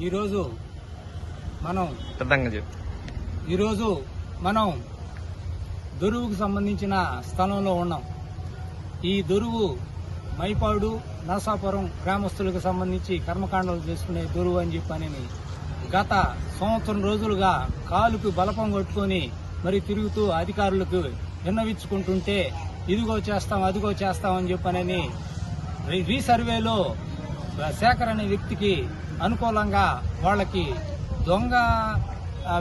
ఈరోజు మనం ఈరోజు మనం దొరువుకు సంబంధించిన స్థలంలో ఉన్నాం. ఈ దొరువు మైపాడు నరసాపురం గ్రామస్తులకు సంబంధించి కర్మకాండలు చేసుకునే దొరువు అని చెప్పని గత సంవత్సరం రోజులుగా కాలుకు బలపం కొట్టుకొని మరి తిరుగుతూ అధికారులకు విన్నవించుకుంటుంటే ఇదిగో చేస్తాం అదిగో చేస్తాం అని చెప్పనని రీసర్వేలో శేఖర్ అనే వ్యక్తికి అనుకూలంగా వాళ్ళకి దొంగ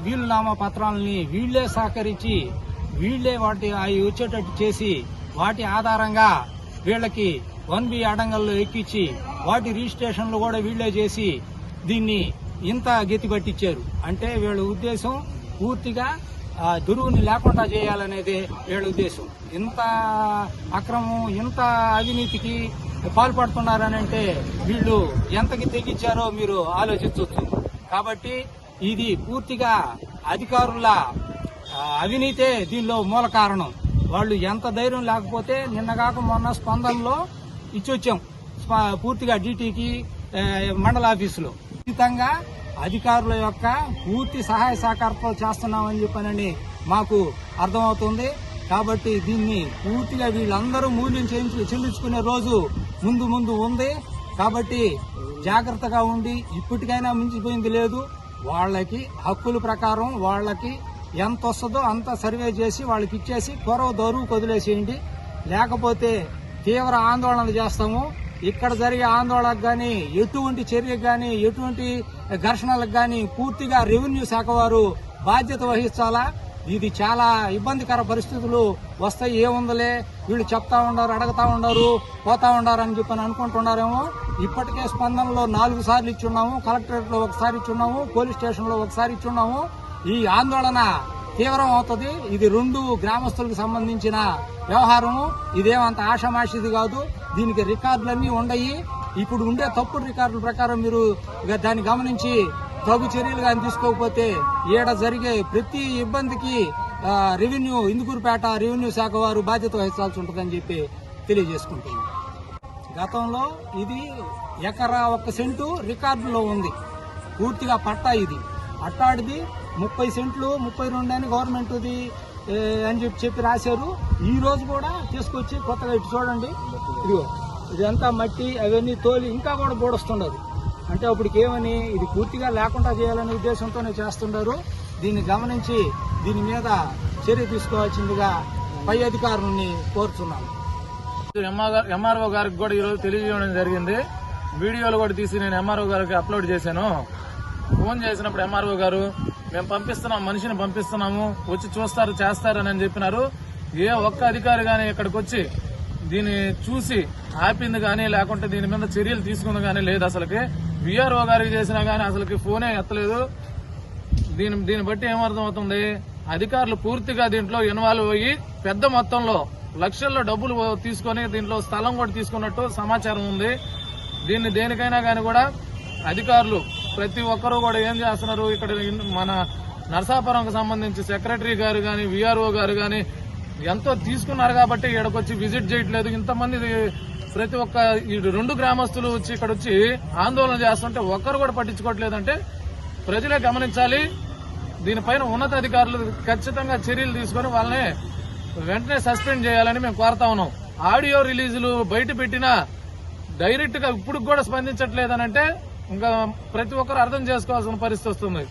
వీలునామా పత్రాలని వీళ్ళే సహకరించి వీళ్ళే వాటి అవి వచ్చేటట్టు చేసి వాటి ఆధారంగా వీళ్ళకి వన్ బి అడంగల్లో ఎక్కించి వాటి రిజిస్ట్రేషన్లు కూడా వీళ్ళే చేసి దీన్ని ఇంత గెతిపట్టించారు అంటే వీళ్ళ ఉద్దేశం పూర్తిగా దురువుని లేకుండా చేయాలనేదే వీళ్ళ ఉద్దేశం. ఇంత అక్రమం ఇంత అవినీతికి పాల్పడుతున్నారనంటే వీళ్ళు ఎంతకి తెగించారో మీరు ఆలోచించవచ్చు. కాబట్టి ఇది పూర్తిగా అధికారుల అవినీతే దీనిలో మూల కారణం. వాళ్ళు ఎంత ధైర్యం లేకపోతే నిన్నగాక మొన్న స్పందనలో ఇచ్చొచ్చాం. పూర్తిగా డీటీకి మండల ఆఫీసులో. ఖచ్చితంగా అధికారుల యొక్క పూర్తి సహాయ సహకారంతో చేస్తున్నామని చెప్పానని మాకు అర్థమవుతుంది. కాబట్టి దీన్ని పూర్తిగా వీళ్ళందరూ మూల్యం చేయించు చెల్లించుకునే రోజు ముందు ముందు ఉంది. కాబట్టి జాగ్రత్తగా ఉండి ఇప్పటికైనా మించిపోయింది లేదు. వాళ్ళకి హక్కుల ప్రకారం వాళ్ళకి ఎంత వస్తుందో అంత సర్వే చేసి వాళ్ళకి ఇచ్చేసి కొరవ దొరువు వదిలేసేయండి లేకపోతే తీవ్ర ఆందోళనలు చేస్తాము. ఇక్కడ జరిగే ఆందోళనకు కానీ ఎటువంటి చర్యకు కానీ ఎటువంటి ఘర్షణలకు కానీ పూర్తిగా రెవెన్యూ శాఖ వారు బాధ్యత వహించాలా? ఇది చాలా ఇబ్బందికర పరిస్థితులు వస్తాయి. ఏముందలే? వీళ్ళు చెప్తా ఉండరు అడగతా ఉండరు పోతా ఉండరు అని చెప్పని అనుకుంటున్నారేమో. ఇప్పటికే స్పందనలో నాలుగు సార్లు ఇచ్చున్నాము కలెక్టరేట్లో ఒకసారి ఇచ్చున్నాము పోలీస్ స్టేషన్లో ఒకసారి ఇచ్చున్నాము. ఈ ఆందోళన తీవ్రం అవుతుంది. ఇది రెండు గ్రామస్తులకు సంబంధించిన వ్యవహారము. ఇదేమంత ఆషమాషిది కాదు. దీనికి రికార్డులన్నీ ఉండయి. ఇప్పుడు ఉండే తప్పుడు రికార్డుల ప్రకారం మీరు దాన్ని గమనించి తగు చర్యలు కానీ తీసుకోకపోతే ఈడ జరిగే ప్రతి ఇబ్బందికి రెవెన్యూ ఇందుకూరుపేట రెవెన్యూ శాఖ వారు బాధ్యత వహించాల్సి ఉంటుందని చెప్పి తెలియజేసుకుంటున్నాం. గతంలో ఇది ఎకరా ఒక్క సెంటు రికార్డులో ఉంది. పూర్తిగా పట్టా ఇది. అట్టాడిది ముప్పై సెంట్లు ముప్పై రెండు అని గవర్నమెంట్ది అని చెప్పి చెప్పి రాశారు. ఈ రోజు కూడా తీసుకొచ్చి కొత్తగా ఇటు చూడండి. ఇదిగో ఇదంతా మట్టి అవన్నీ తోలి ఇంకా కూడా బోడొస్తున్నారు అంటే అప్పటికి ఏమని ఇది పూర్తిగా లేకుండా చేయాలనే ఉద్దేశంతోనే చేస్తున్నారు దీన్ని గమనించి దీని మీద చర్య తీసుకోవాల్సిందిగా పై అధికారులని కోరుతున్నాను. ఎంఆర్ఓ గారికి కూడా ఈరోజు తెలియజేయడం జరిగింది. వీడియోలు కూడా తీసి నేను ఎంఆర్ఓ గారికి అప్లోడ్ చేశాను. ఫోన్ చేసినప్పుడు ఎంఆర్ఓ గారు మేము పంపిస్తున్నాం మనిషిని పంపిస్తున్నాము వచ్చి చూస్తారు చేస్తారు అని చెప్పినారు. ఏ ఒక్క అధికారి కానీ ఇక్కడికి వచ్చి దీన్ని చూసి ఆపింది కానీ లేకుంటే దీని మీద చర్యలు తీసుకుంది కానీ లేదు అసలుకి. విఆర్ఓ గారికి చేసినా గానీ అసలుకి ఫోనే ఎత్తలేదు. దీని దీన్ని బట్టి ఏమర్థం అవుతుంది అధికారులు పూర్తిగా దీంట్లో ఇన్వాల్వ్ అయ్యి పెద్ద మొత్తంలో లక్షల్లో డబ్బులు తీసుకొని దీంట్లో స్థలం కూడా తీసుకున్నట్టు సమాచారం ఉంది. దీన్ని దేనికైనా కానీ కూడా అధికారులు ప్రతి ఒక్కరూ కూడా ఏం చేస్తున్నారు? ఇక్కడ మన నర్సాపురంకు సంబంధించి సెక్రటరీ గారు గాని విఆర్ఓ గారు గాని ఎంతో తీసుకున్నారు కాబట్టి ఇక్కడికి విజిట్ చేయట్లేదు. ఇంతమంది ప్రతి ఒక్క ఈ రెండు గ్రామస్తులు వచ్చి ఇక్కడ వచ్చి ఆందోళన చేస్తుంటే ఒక్కరు కూడా పట్టించుకోవట్లేదంటే ప్రజలే గమనించాలి. దీనిపైన ఉన్నతాధికారులు ఖచ్చితంగా చర్యలు తీసుకొని వాళ్ళని వెంటనే సస్పెండ్ చేయాలని మేము కోరుతా ఉన్నాం. ఆడియో రిలీజులు బయట పెట్టినా డైరెక్ట్గా ఇప్పుడు కూడా స్పందించట్లేదనంటే ఇంకా ప్రతి ఒక్కరు అర్థం చేసుకోవాల్సిన పరిస్థితి వస్తుంది.